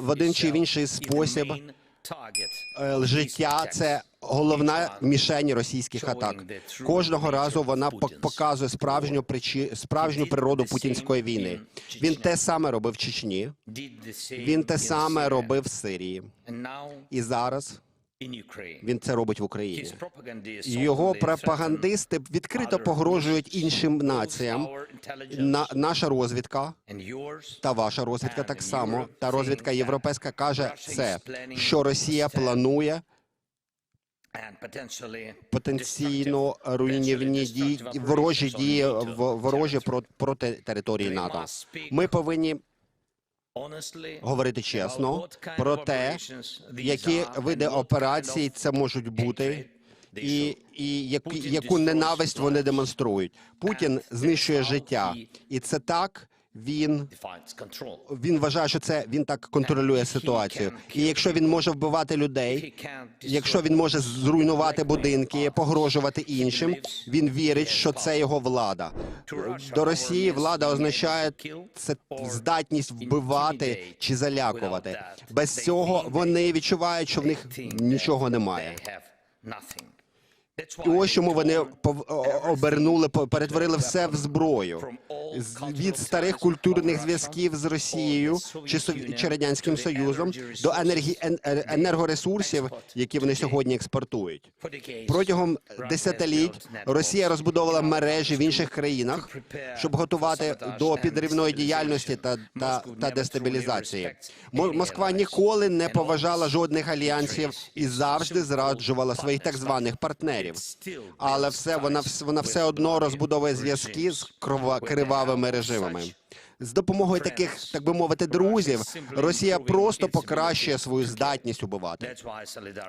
В один чи в інший спосіб Е, Життя це головна мішень російських атак. Кожного разу вона пок- показує справжню причі... справжню природу путінської війни. Він те саме робив в Чечні, він те саме робив в Сирії, і зараз він це робить в Україні. Його пропагандисти відкрито погрожують іншим націям. На наша розвідка та ваша розвідка так само. Та розвідка європейська каже це, що Росія планує потенційно руйнівні дії, ворожі дії ворожі про- проти території НАТО. Ми повинні говорити чесно про те, які види операцій це можуть бути. І, і яку, яку ненависть вони демонструють. Путін знищує життя, і це так. Він він вважає, що це він так контролює ситуацію. І якщо він може вбивати людей, якщо він може зруйнувати будинки, погрожувати іншим, він вірить, що це його влада. До Росії влада означає це здатність вбивати чи залякувати. Без цього вони відчувають, що в них нічого немає. І ось чому вони обернули, перетворили все в зброю. Від старих культурних зв'язків з Росією чи, чи радянським Союзом до енергі... е- енергоресурсів, які вони сьогодні експортують. Протягом десятиліть Росія розбудовувала мережі в інших країнах, щоб готувати до підривної діяльності та, та, та дестабілізації. Мо- Москва ніколи не поважала жодних альянсів і завжди зраджувала своїх так званих партнерів. Але все вона вона все одно розбудовує зв'язки з кривавими режимами. З допомогою таких, так би мовити, друзів, Росія просто покращує свою здатність убивати.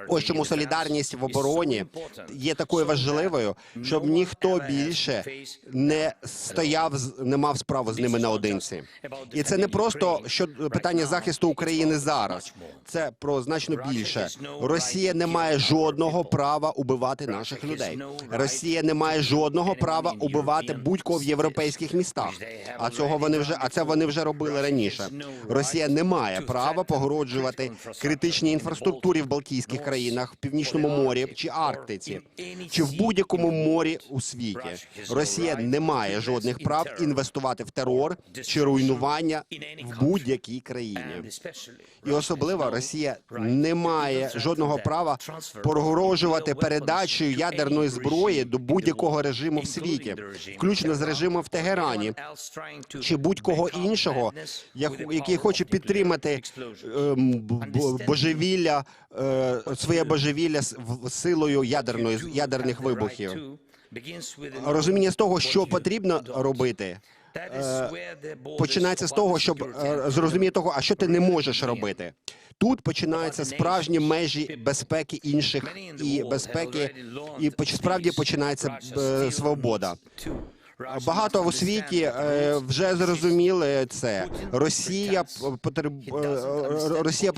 Ось чому солідарність в обороні є такою важливою, щоб ніхто більше не стояв, не мав справу з ними наодинці. І це не просто що питання захисту України зараз. Це про значно більше. Росія не має жодного права убивати наших людей. Росія не має жодного права убивати будь-кого в європейських містах. А цього вони вже а це вони вже робили раніше. Росія не має права погроджувати критичній інфраструктурі в Балтійських країнах, в Північному морі чи Арктиці, чи в будь-якому морі у світі. Росія не має жодних прав інвестувати в терор чи руйнування в будь-якій країні. І особливо Росія не має жодного права погрожувати передачею ядерної зброї до будь-якого режиму в світі, включно з режимом в Тегерані чи будь-кого іншого, як- який хоче підтримати ем, божевілля, е, своє божевілля силою ядерної ядерних вибухів. Розуміння з того, що потрібно робити, е, починається з того, щоб е, зрозуміти того, а що ти не можеш робити. Тут починаються справжні межі безпеки інших і безпеки, і справді починається свобода. Багато у світі е, вже зрозуміли це. Росія е, Росія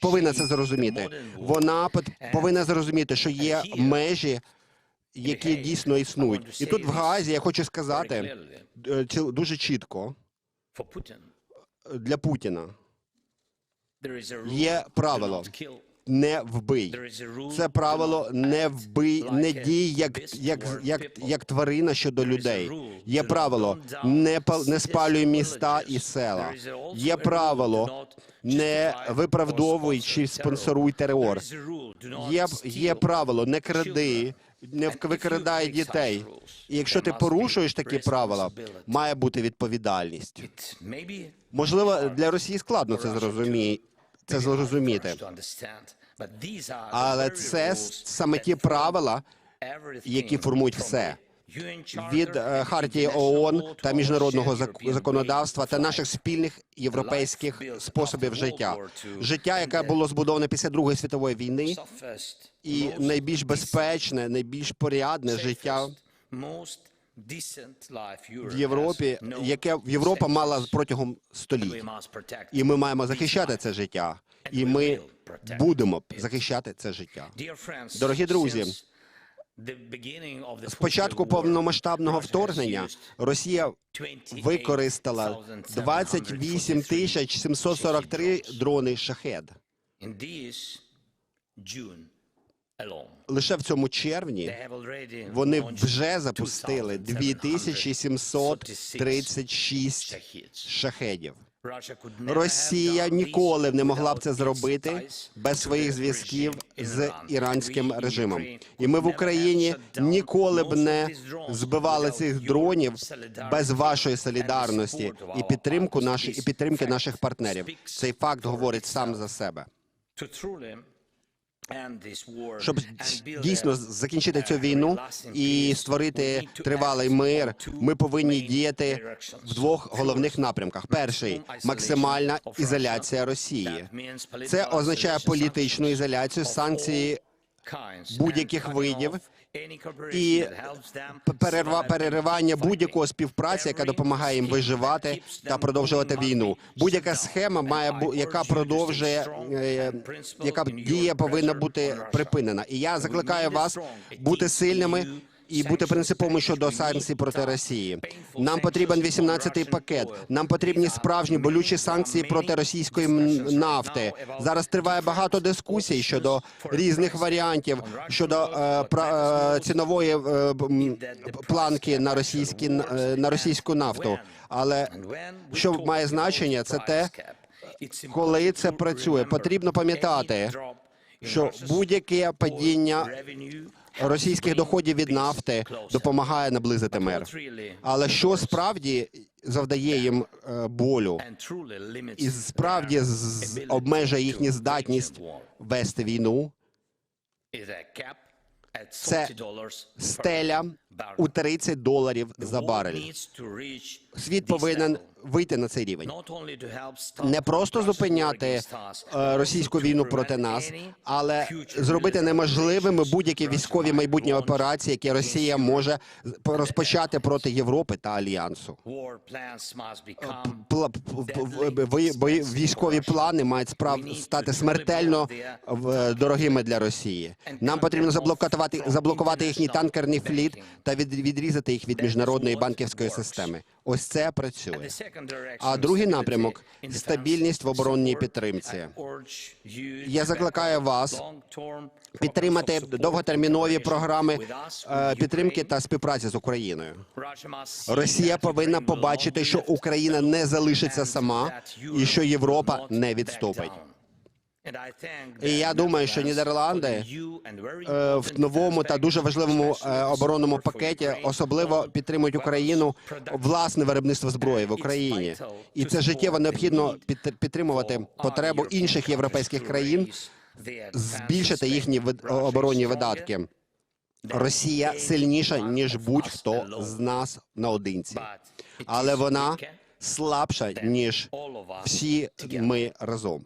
повинна це зрозуміти. Вона повинна зрозуміти, що є межі, які дійсно існують. І тут в Гаазі я хочу сказати е, дуже чітко для Путіна є правило не вбий. Це правило не вбий, не дій як, як, як, як тварина щодо людей. Є правило не не спалюй міста і села. Є правило не виправдовуй чи спонсоруй терор. Є, є правило не кради, не викрадай дітей. І якщо ти порушуєш такі правила, має бути відповідальність. Можливо, для Росії складно це зрозуміти. Це зрозуміти, але це саме ті правила, які формують все. від е, хартії ООН та міжнародного зак- законодавства та наших спільних європейських способів життя. Життя, яке було збудоване після Другої світової війни, і найбільш безпечне, найбільш порядне життя в Європі, яке Європа мала протягом століть. І ми маємо захищати це життя, і ми будемо захищати це життя. Дорогі друзі, З початку повномасштабного вторгнення Росія використала 28 тисяч 743 дрони «Шахед». Лише в цьому червні вони вже запустили 2736 шахедів. Росія ніколи не могла б це зробити без своїх зв'язків з іранським режимом. І ми в Україні ніколи б не збивали цих дронів без вашої солідарності і підтримку наші, і підтримки наших партнерів. Цей факт говорить сам за себе. Щоб дійсно закінчити цю війну і створити тривалий мир, ми повинні діяти в двох головних напрямках: перший максимальна ізоляція Росії. Це означає політичну ізоляцію, санкції будь-яких видів і перерва переривання будь-якого співпраці, яка допомагає їм виживати та продовжувати війну. Будь-яка схема має яка продовжує, е, яка дія повинна бути припинена. І я закликаю вас бути сильними. І бути принциповими щодо санкцій проти Росії. Нам потрібен 18-й пакет. Нам потрібні справжні болючі санкції проти російської нафти. Зараз триває багато дискусій щодо різних варіантів щодо е, е, цінової е, планки на російські е, на російську нафту. Але що має значення, це те, коли це працює. Потрібно пам'ятати, що будь-яке падіння російських доходів від нафти допомагає наблизити мир. Але що справді завдає їм е, болю і справді обмежує їхню здатність вести війну, це стеля у 30 доларів за барель. Світ повинен вийти на цей рівень. Не просто зупиняти е, російську війну проти нас, але зробити неможливими будь-які військові майбутні операції, які Росія може розпочати проти Європи та альянсу. Бої- військові плани мають справ стати смертельно в- дорогими для Росії. Нам потрібно заблокувати заблокувати їхній танкерний фліт та від, відрізати їх від міжнародної банківської системи. Ось це працює. А другий напрямок стабільність в оборонній підтримці. Я закликаю вас підтримати довготермінові програми е, підтримки та співпраці з Україною. Росія повинна побачити, що Україна не залишиться сама і що Європа не відступить. І я думаю, що Нідерланди Е, в новому та дуже важливому е, оборонному пакеті особливо підтримують Україну власне виробництво зброї в Україні, і це життєво необхідно під- підтримувати потребу інших європейських країн збільшити їхні оборонні видатки. Росія сильніша ніж будь-хто з нас наодинці, але вона слабша ніж всі ми разом.